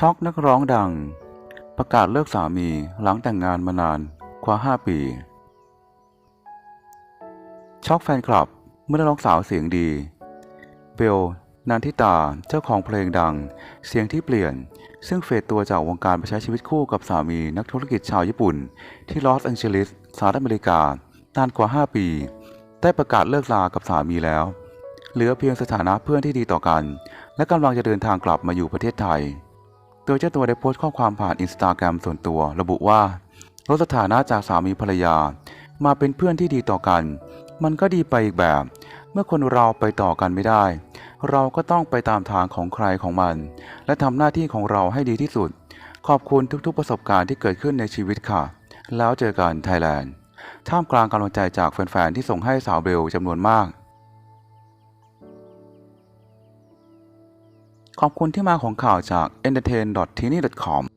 ช็อกนักร้องดัง ประกาศเลิกสามีหลังแต่งงานมานานกว่า 5 ปี ช็อกแฟนคลับเมื่อนักร้องสาวเสียงดีเบลนันทิตาเจ้าของเพลงดัง เสียงที่เปลี่ยน ซึ่งเฟดตัวจากวงการไปใช้ชีวิตคู่กับสามีนักธุรกิจชาวญี่ปุ่น ที่ลอสแองเจลิสสหรัฐอเมริกานานกว่า 5 ปี ได้ประกาศเลิกลากับสามีแล้ว เหลือเพียงสถานะเพื่อนที่ดีต่อกัน และกำลังจะเดินทางกลับมาอยู่ประเทศไทย โดยเจ้าตัวได้โพสต์ข้อความผ่านอินสตาแกรมส่วนตัว ระบุว่าลดสถานะจากสามีภรรยา มาเป็นเพื่อนที่ดีต่อกัน มันก็ดีไปอีกแบบ เมื่อคนเราไปต่อกันไม่ได้ เราก็ต้องไปตามทางของใครของมัน และทำหน้าที่ของเราให้ดีที่สุด ขอบคุณทุกๆประสบการณ์ที่เกิดขึ้นในชีวิตค่ะ แล้วเจอกันไทยแลนด์ท่ามกลางกำลังใจจากแฟนๆที่ส่งให้สาวเบลจำนวนมาก ขอบคุณที่มาของข่าวจาก entertain t i n y c o m